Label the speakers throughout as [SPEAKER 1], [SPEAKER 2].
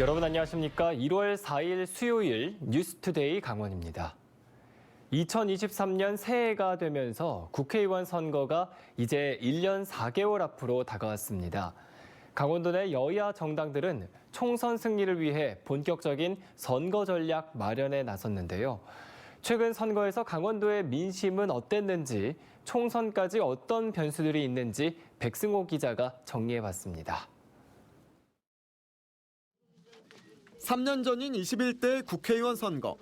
[SPEAKER 1] 여러분 안녕하십니까? 1월 4일 수요일 뉴스투데이 강원입니다. 2023년 새해가 되면서 국회의원 선거가 이제 1년 4개월 앞으로 다가왔습니다. 강원도 내 여야 정당들은 총선 승리를 위해 본격적인 선거 전략 마련에 나섰는데요. 최근 선거에서 강원도의 민심은 어땠는지, 총선까지 어떤 변수들이 있는지 백승호 기자가 정리해봤습니다.
[SPEAKER 2] 3년 전인 21대 국회의원 선거.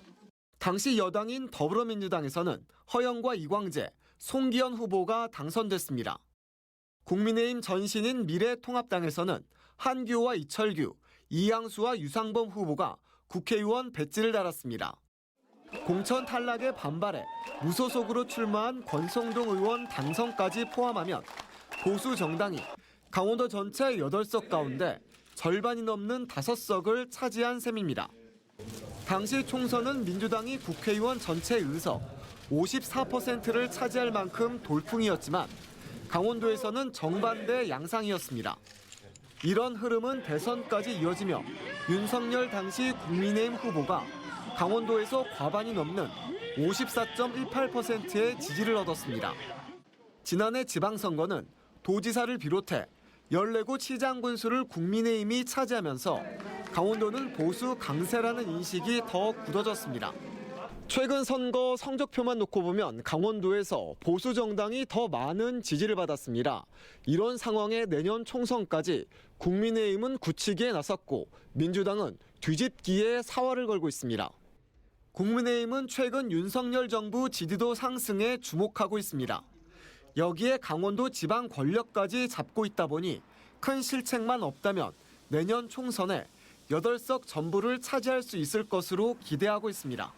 [SPEAKER 2] 당시 여당인 더불어민주당에서는 허영과 이광재, 송기현 후보가 당선됐습니다. 국민의힘 전신인 미래통합당에서는 한규호와 이철규, 이양수와 유상범 후보가 국회의원 배지를 달았습니다. 공천 탈락에 반발해 무소속으로 출마한 권성동 의원 당선까지 포함하면 보수 정당이 강원도 전체 8석 가운데 절반이 넘는 5석을 차지한 셈입니다. 당시 총선은 민주당이 국회의원 전체 의석 54%를 차지할 만큼 돌풍이었지만 강원도에서는 정반대 양상이었습니다. 이런 흐름은 대선까지 이어지며 윤석열 당시 국민의힘 후보가 강원도에서 과반이 넘는 54.18%의 지지를 얻었습니다. 지난해 지방선거는 도지사를 비롯해 14곳 시장 군수를 국민의힘이 차지하면서 강원도는 보수 강세라는 인식이 더 굳어졌습니다. 최근 선거 성적표만 놓고 보면 강원도에서 보수 정당이 더 많은 지지를 받았습니다. 이런 상황에 내년 총선까지 국민의힘은 굳히기에 나섰고 민주당은 뒤집기에 사활을 걸고 있습니다. 국민의힘은 최근 윤석열 정부 지지도 상승에 주목하고 있습니다. 여기에 강원도 지방 권력까지 잡고 있다 보니 큰 실책만 없다면 내년 총선에 8석 전부를 차지할 수 있을 것으로 기대하고 있습니다.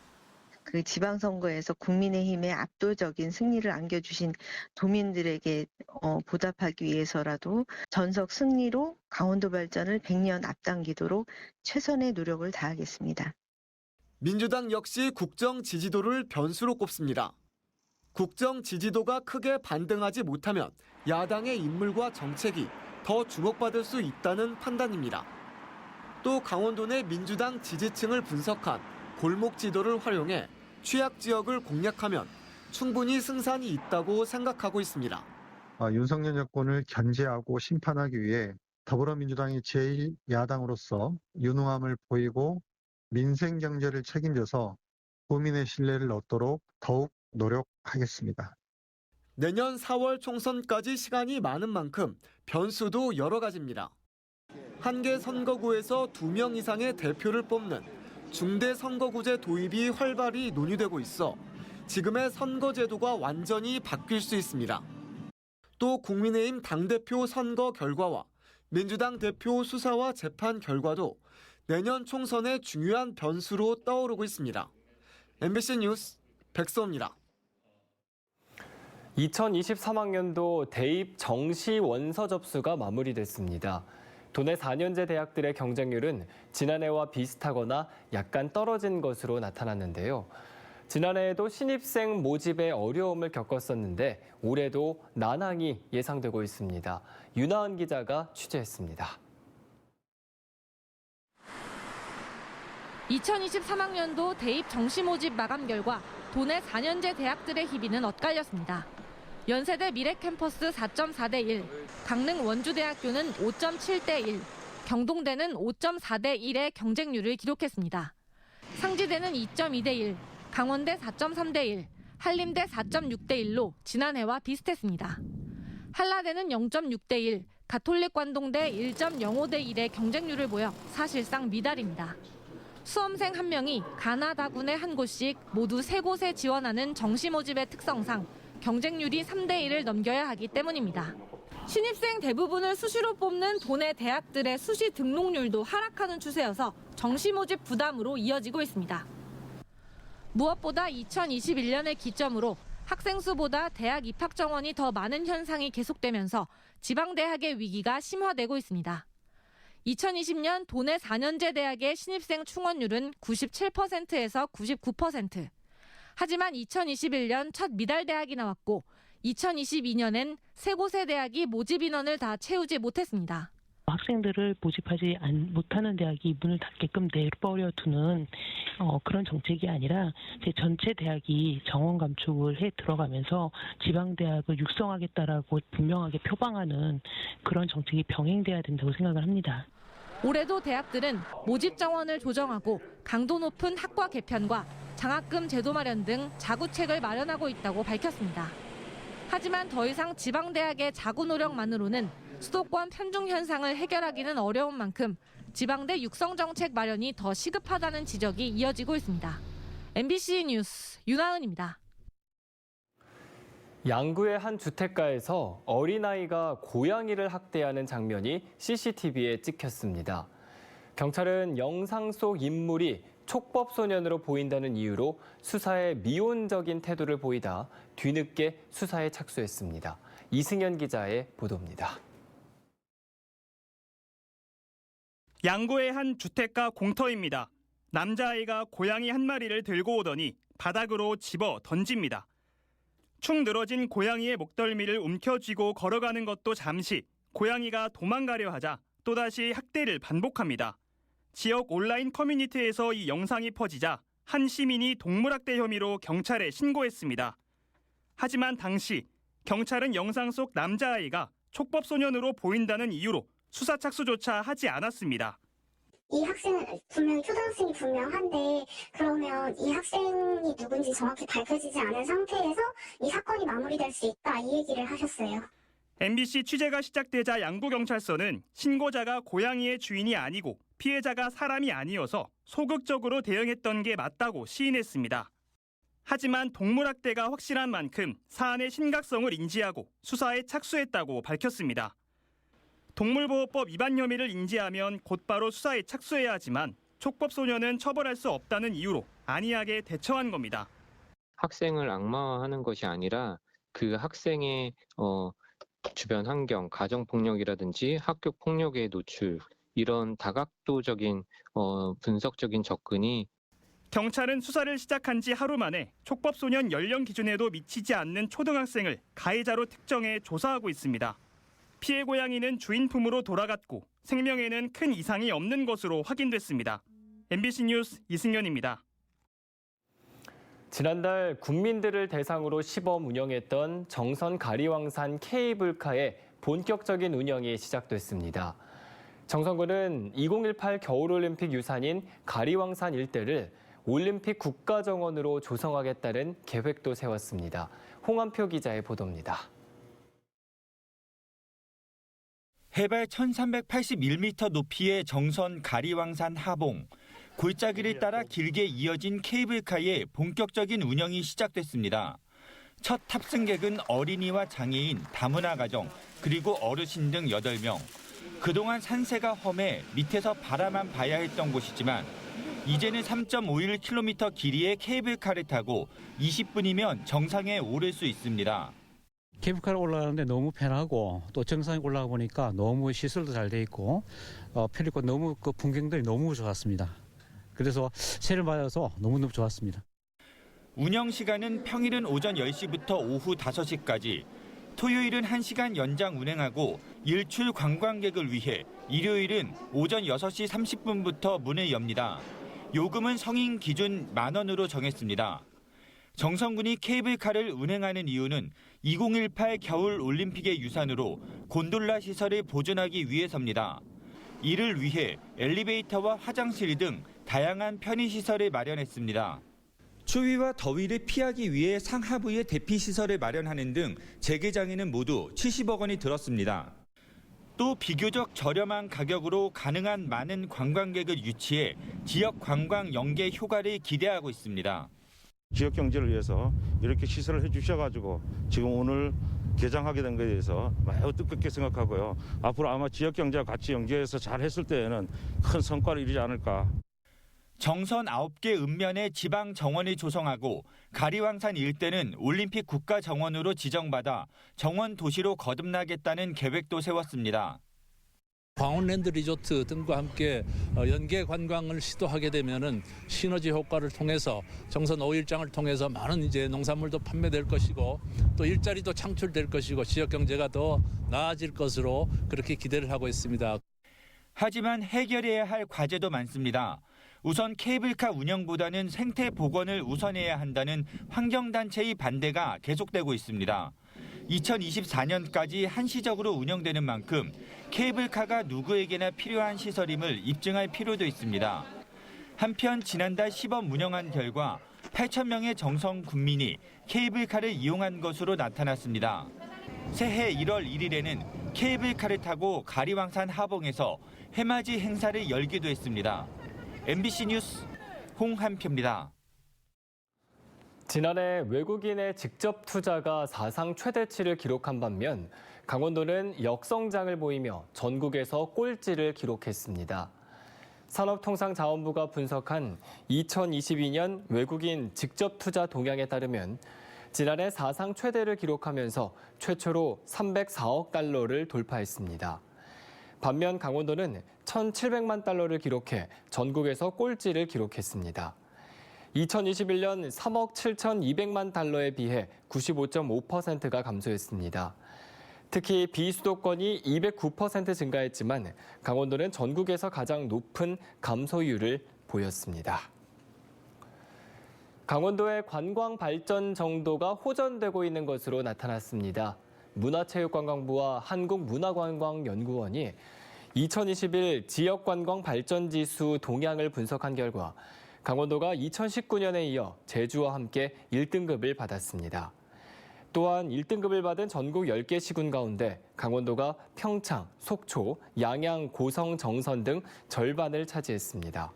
[SPEAKER 3] 그 지방선거에서 국민의힘의 압도적인 승리를 안겨주신 도민들에게 어, 보답하기 위해서라도 전석 승리로 강원도 발전을 100년 앞당기도록 최선의 노력을 다하겠습니다.
[SPEAKER 2] 민주당 역시 국정 지지도를 변수로 꼽습니다. 국정 지지도가 크게 반등하지 못하면 야당의 인물과 정책이 더 주목받을 수 있다는 판단입니다. 또 강원도 내 민주당 지지층을 분석한 골목 지도를 활용해 취약 지역을 공략하면 충분히 승산이 있다고 생각하고 있습니다.
[SPEAKER 4] 아, 윤석열 정권을 견제하고 심판하기 위해 더불어민주당이 제1야당으로서 유능함을 보이고 민생 경제를 책임져서 국민의 신뢰를 얻도록 더욱 노력하겠습니다.
[SPEAKER 2] 내년 4월 총선까지 시간이 많은 만큼 변수도 여러 가지입니다. 한 개 선거구에서 두 명 이상의 대표를 뽑는 중대 선거구제 도입이 활발히 논의되고 있어 지금의 선거제도가 완전히 바뀔 수 있습니다. 또 국민의힘 당대표 선거 결과와 민주당 대표 수사와 재판 결과도 내년 총선의 중요한 변수로 떠오르고 있습니다. MBC 뉴스 백소입니다.
[SPEAKER 1] 2023학년도 대입 정시 원서 접수가 마무리됐습니다. 도내 4년제 대학들의 경쟁률은 지난해와 비슷하거나 약간 떨어진 것으로 나타났는데요. 지난해에도 신입생 모집에 어려움을 겪었었는데 올해도 난항이 예상되고 있습니다. 윤하은 기자가 취재했습니다.
[SPEAKER 5] 2023학년도 대입 정시 모집 마감 결과 도내 4년제 대학들의 희비는 엇갈렸습니다. 연세대 미래캠퍼스 4.4대 1, 강릉 원주대학교는 5.7대 1, 경동대는 5.4대 1의 경쟁률을 기록했습니다. 상지대는 2.2대 1, 강원대 4.3대 1, 한림대 4.6대 1로 지난해와 비슷했습니다. 한라대는 0.6대 1, 가톨릭 관동대 1.05대 1의 경쟁률을 보여 사실상 미달입니다. 수험생 한 명이 가나다군의 한 곳씩 모두 세 곳에 지원하는 정시 모집의 특성상 경쟁률이 3대 1을 넘겨야 하기 때문입니다. 신입생 대부분을 수시로 뽑는 도내 대학들의 수시 등록률도 하락하는 추세여서 정시 모집 부담으로 이어지고 있습니다. 무엇보다 2021년을 기점으로 학생 수보다 대학 입학 정원이 더 많은 현상이 계속되면서 지방 대학의 위기가 심화되고 있습니다. 2020년 도내 4년제 대학의 신입생 충원율은 97%에서 99%. 하지만 2021년 첫 미달 대학이 나왔고 2022년엔 세 곳의 대학이 모집 인원을 다 채우지 못했습니다.
[SPEAKER 6] 학생들을 모집하지 안- 못하는 대학이 문을 닫게끔 내버려 두는 어, 그런 정책이 아니라 이제 전체 대학이 정원 감축을 해 들어가면서 지방 대학을 육성하겠다라고 분명하게 표방하는 그런 정책이 병행돼야 된다고 생각을 합니다.
[SPEAKER 5] 올해도 대학들은 모집 정원을 조정하고 강도 높은 학과 개편과 장학금 제도 마련 등 자구책을 마련하고 있다고 밝혔습니다. 하지만 더 이상 지방대학의 자구 노력만으로는 수도권 편중 현상을 해결하기는 어려운 만큼 지방대 육성 정책 마련이 더 시급하다는 지적이 이어지고 있습니다. MBC 뉴스 윤하은입니다.
[SPEAKER 1] 양구의 한 주택가에서 어린아이가 고양이를 학대하는 장면이 CCTV에 찍혔습니다. 경찰은 영상 속 인물이 촉법소년으로 보인다는 이유로 수사에 미온적인 태도를 보이다 뒤늦게 수사에 착수했습니다. 이승현 기자의 보도입니다.
[SPEAKER 7] 양구의 한 주택가 공터입니다. 남자아이가 고양이 한 마리를 들고 오더니 바닥으로 집어 던집니다. 축 늘어진 고양이의 목덜미를 움켜쥐고 걸어가는 것도 잠시 고양이가 도망가려 하자 또다시 학대를 반복합니다. 지역 온라인 커뮤니티에서 이 영상이 퍼지자 한 시민이 동물학대 혐의로 경찰에 신고했습니다. 하지만 당시 경찰은 영상 속 남자아이가 촉법 소년으로 보인다는 이유로 수사 착수조차 하지 않았습니다.
[SPEAKER 8] 이 학생은 분명 초등학생이 분명한데 그러면 이 학생이 누군지 정확히 밝혀지지 않은 상태에서 이 사건이 마무리될 수 있다 이 얘기를 하셨어요.
[SPEAKER 7] MBC 취재가 시작되자 양구경찰서는 신고자가 고양이의 주인이 아니고 피해자가 사람이 아니어서 소극적으로 대응했던 게 맞다고 시인했습니다. 하지만 동물학대가 확실한 만큼 사안의 심각성을 인지하고 수사에 착수했다고 밝혔습니다. 동물보호법 위반 혐의를 인지하면 곧바로 수사에 착수해야 하지만 촉법 소년은 처벌할 수 없다는 이유로 안이하게 대처한 겁니다.
[SPEAKER 9] 학생을 악마화하는 것이 아니라 그 학생의 어, 주변 환경, 가정 폭력이라든지 학교 폭력의 노출 이런 다각도적인 어, 분석적인 접근이
[SPEAKER 7] 경찰은 수사를 시작한 지 하루 만에 촉법 소년 연령 기준에도 미치지 않는 초등학생을 가해자로 특정해 조사하고 있습니다. 피해 고양이는 주인 품으로 돌아갔고 생명에는 큰 이상이 없는 것으로 확인됐습니다. MBC 뉴스 이승현입니다.
[SPEAKER 1] 지난달 국민들을 대상으로 시범 운영했던 정선 가리왕산 케이블카의 본격적인 운영이 시작됐습니다. 정선군은 2018 겨울올림픽 유산인 가리왕산 일대를 올림픽 국가정원으로 조성하겠다는 계획도 세웠습니다. 홍한표 기자의 보도입니다.
[SPEAKER 10] 해발 1381m 높이의 정선 가리왕산 하봉. 골짜기를 따라 길게 이어진 케이블카의 본격적인 운영이 시작됐습니다. 첫 탑승객은 어린이와 장애인, 다문화 가정, 그리고 어르신 등 8명. 그동안 산세가 험해 밑에서 바라만 봐야 했던 곳이지만 이제는 3.51km 길이의 케이블카를 타고 20분이면 정상에 오를 수 있습니다.
[SPEAKER 11] 케이블카를 올라가는데 너무 편하고 또 정상에 올라가 보니까 너무 시설도 잘 돼 있고 어, 편리고 너무 그 풍경들이 너무 좋았습니다. 그래서 새를 맞아서 너무너무 좋았습니다.
[SPEAKER 10] 운영 시간은 평일은 오전 10시부터 오후 5시까지, 토요일은 1시간 연장 운행하고 일출 관광객을 위해 일요일은 오전 6시 30분부터 문을 엽니다. 요금은 성인 기준 만 원으로 정했습니다. 정성군이 케이블카를 운행하는 이유는 2018 겨울 올림픽의 유산으로 곤돌라 시설을 보존하기 위해서입니다. 이를 위해 엘리베이터와 화장실 등 다양한 편의 시설을 마련했습니다. 추위와 더위를 피하기 위해 상하부에 대피 시설을 마련하는 등 재개장에는 모두 70억 원이 들었습니다. 또 비교적 저렴한 가격으로 가능한 많은 관광객을 유치해 지역 관광 연계 효과를 기대하고 있습니다.
[SPEAKER 12] 지역 경제를 위해서 이렇게 시설을 해주셔가지고 지금 오늘 개장하게 된 것에 대해서 매우 뜻깊게 생각하고요. 앞으로 아마 지역 경제와 같이 연계해서 잘 했을 때에는 큰 성과를 이루지 않을까.
[SPEAKER 10] 정선 9개 읍면에 지방 정원을 조성하고 가리왕산 일대는 올림픽 국가 정원으로 지정받아 정원 도시로 거듭나겠다는 계획도 세웠습니다.
[SPEAKER 13] 광운랜드 리조트 등과 함께 어, 연계 관광을 시도하게 되면은 시너지 효과를 통해서 정선 5일장을 통해서 많은 이제 농산물도 판매될 것이고 또 일자리도 창출될 것이고 지역 경제가 더 나아질 것으로 그렇게 기대를 하고 있습니다.
[SPEAKER 10] 하지만 해결해야 할 과제도 많습니다. 우선 케이블카 운영보다는 생태 복원을 우선해야 한다는 환경단체의 반대가 계속되고 있습니다. 2024년까지 한시적으로 운영되는 만큼 케이블카가 누구에게나 필요한 시설임을 입증할 필요도 있습니다. 한편 지난달 시범 운영한 결과 8천 명의 정성 군민이 케이블카를 이용한 것으로 나타났습니다. 새해 1월 1일에는 케이블카를 타고 가리왕산 하봉에서 해맞이 행사를 열기도 했습니다. MBC 뉴스 홍한표입니다.
[SPEAKER 1] 지난해 외국인의 직접 투자가 사상 최대치를 기록한 반면 강원도는 역성장을 보이며 전국에서 꼴찌를 기록했습니다. 산업통상자원부가 분석한 2022년 외국인 직접 투자 동향에 따르면 지난해 사상 최대를 기록하면서 최초로 304억 달러를 돌파했습니다. 반면 강원도는 1,700만 달러를 기록해 전국에서 꼴찌를 기록했습니다. 2021년 3억 7,200만 달러에 비해 95.5%가 감소했습니다. 특히 비수도권이 209% 증가했지만 강원도는 전국에서 가장 높은 감소율을 보였습니다. 강원도의 관광 발전 정도가 호전되고 있는 것으로 나타났습니다. 문화체육관광부와 한국문화관광연구원이 2021 지역관광 발전지수 동향을 분석한 결과 강원도가 2019년에 이어 제주와 함께 1등급을 받았습니다. 또한 1등급을 받은 전국 10개 시군 가운데 강원도가 평창, 속초, 양양, 고성, 정선 등 절반을 차지했습니다.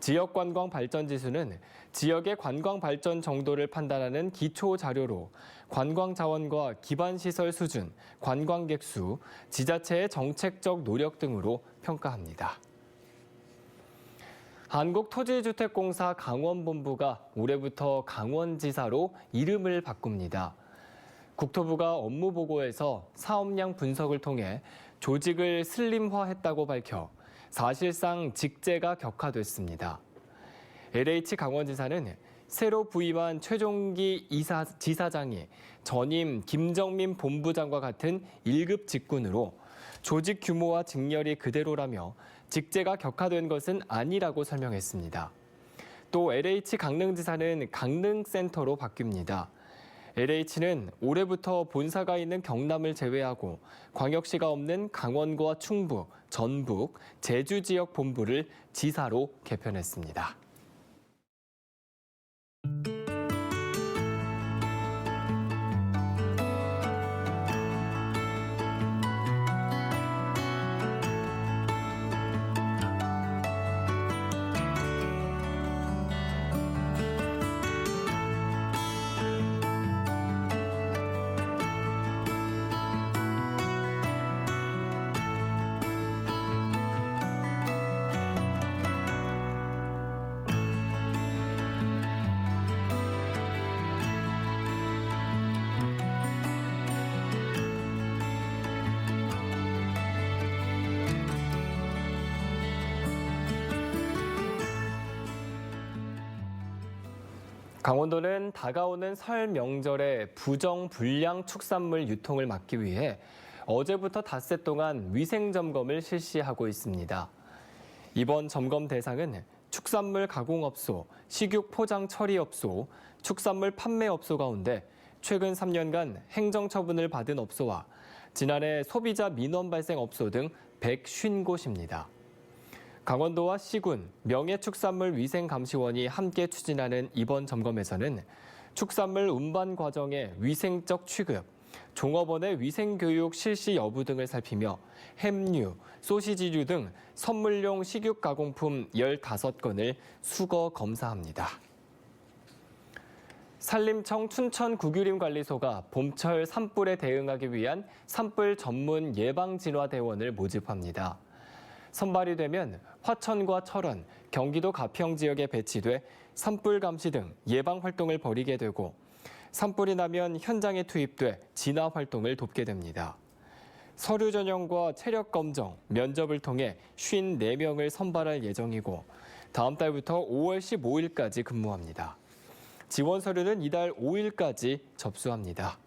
[SPEAKER 1] 지역 관광 발전 지수는 지역의 관광 발전 정도를 판단하는 기초 자료로 관광 자원과 기반 시설 수준, 관광객 수, 지자체의 정책적 노력 등으로 평가합니다. 한국토지주택공사 강원본부가 올해부터 강원지사로 이름을 바꿉니다. 국토부가 업무 보고에서 사업량 분석을 통해 조직을 슬림화했다고 밝혀 사실상 직제가 격화됐습니다. LH 강원지사는 새로 부임한 최종기 이사, 지사장이 전임 김정민 본부장과 같은 1급 직군으로 조직 규모와 직렬이 그대로라며 직제가 격화된 것은 아니라고 설명했습니다. 또 LH 강릉지사는 강릉센터로 바뀝니다. LH는 올해부터 본사가 있는 경남을 제외하고 광역시가 없는 강원과 충북, 전북, 제주 지역 본부를 지사로 개편했습니다. 강원도는 다가오는 설 명절에 부정 불량 축산물 유통을 막기 위해 어제부터 닷새 동안 위생 점검을 실시하고 있습니다. 이번 점검 대상은 축산물 가공업소, 식육 포장 처리업소, 축산물 판매업소 가운데 최근 3년간 행정처분을 받은 업소와 지난해 소비자 민원 발생 업소 등 150곳입니다. 강원도와 시군, 명예축산물 위생감시원이 함께 추진하는 이번 점검에서는 축산물 운반 과정의 위생적 취급, 종업원의 위생교육 실시 여부 등을 살피며 햄류, 소시지류 등 선물용 식육 가공품 15건을 수거 검사합니다. 산림청 춘천 구규림관리소가 봄철 산불에 대응하기 위한 산불 전문 예방진화대원을 모집합니다. 선발이 되면 화천과 철원, 경기도 가평 지역에 배치돼 산불 감시 등 예방 활동을 벌이게 되고 산불이 나면 현장에 투입돼 진화 활동을 돕게 됩니다. 서류 전형과 체력 검정, 면접을 통해 54명을 선발할 예정이고 다음 달부터 5월 15일까지 근무합니다. 지원 서류는 이달 5일까지 접수합니다.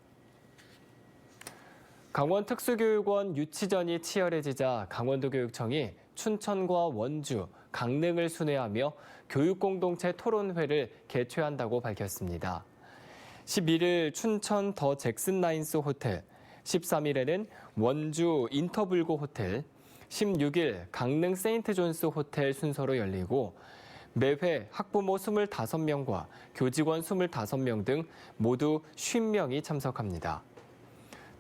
[SPEAKER 1] 강원 특수교육원 유치전이 치열해지자 강원도 교육청이 춘천과 원주, 강릉을 순회하며 교육공동체 토론회를 개최한다고 밝혔습니다. 11일 춘천 더 잭슨 라인스 호텔, 13일에는 원주 인터블고 호텔, 16일 강릉 세인트 존스 호텔 순서로 열리고 매회 학부모 25명과 교직원 25명 등 모두 50명이 참석합니다.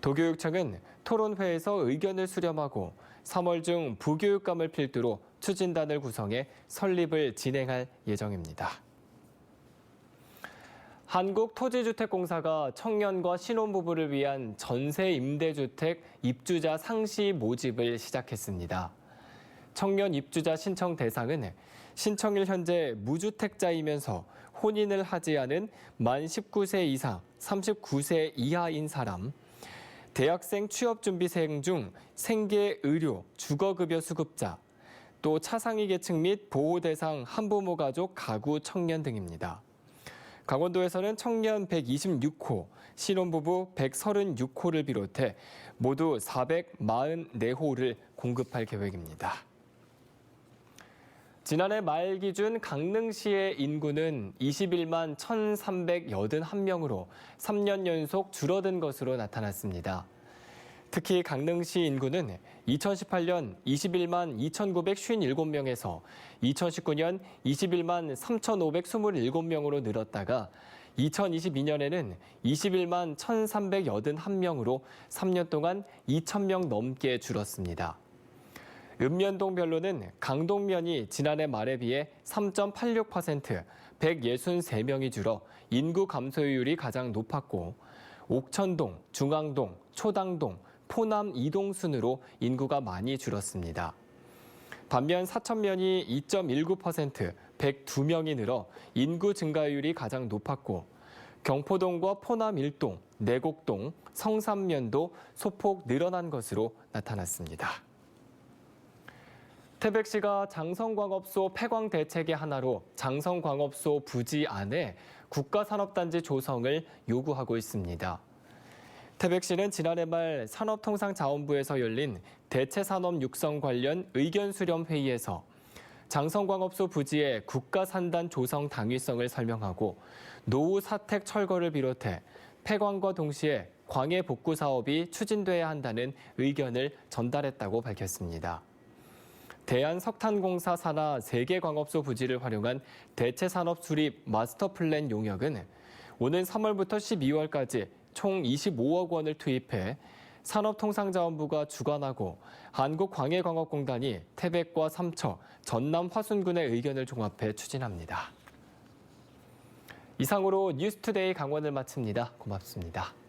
[SPEAKER 1] 도교육청은 토론회에서 의견을 수렴하고 3월 중 부교육감을 필두로 추진단을 구성해 설립을 진행할 예정입니다. 한국토지주택공사가 청년과 신혼부부를 위한 전세 임대주택 입주자 상시 모집을 시작했습니다. 청년 입주자 신청 대상은 신청일 현재 무주택자이면서 혼인을 하지 않은 만 19세 이상 39세 이하인 사람, 대학생 취업준비생 중 생계, 의료, 주거급여 수급자, 또 차상위 계층 및 보호 대상 한부모 가족 가구 청년 등입니다. 강원도에서는 청년 126호, 신혼부부 136호를 비롯해 모두 444호를 공급할 계획입니다. 지난해 말 기준 강릉시의 인구는 21만 1,381명으로 3년 연속 줄어든 것으로 나타났습니다. 특히 강릉시 인구는 2018년 21만 2,957명에서 2019년 21만 3,527명으로 늘었다가 2022년에는 21만 1,381명으로 3년 동안 2,000명 넘게 줄었습니다. 읍면동별로는 강동면이 지난해 말에 비해 3.86%, 163명이 줄어 인구 감소율이 가장 높았고 옥천동, 중앙동, 초당동, 포남 이동 순으로 인구가 많이 줄었습니다. 반면 사천면이 2.19%, 102명이 늘어 인구 증가율이 가장 높았고 경포동과 포남 1동, 내곡동, 성삼면도 소폭 늘어난 것으로 나타났습니다. 태백시가 장성광업소 폐광 대책의 하나로 장성광업소 부지 안에 국가산업단지 조성을 요구하고 있습니다. 태백시는 지난해 말 산업통상자원부에서 열린 대체산업 육성 관련 의견 수렴 회의에서 장성광업소 부지의 국가산단 조성 당위성을 설명하고 노후 사택 철거를 비롯해 폐광과 동시에 광해 복구 사업이 추진돼야 한다는 의견을 전달했다고 밝혔습니다. 대한석탄공사 산하 세계광업소 부지를 활용한 대체산업 수립 마스터 플랜 용역은 오는 3월부터 12월까지 총 25억 원을 투입해 산업통상자원부가 주관하고 한국광해광업공단이 태백과 삼척, 전남 화순군의 의견을 종합해 추진합니다. 이상으로 뉴스투데이 강원을 마칩니다. 고맙습니다.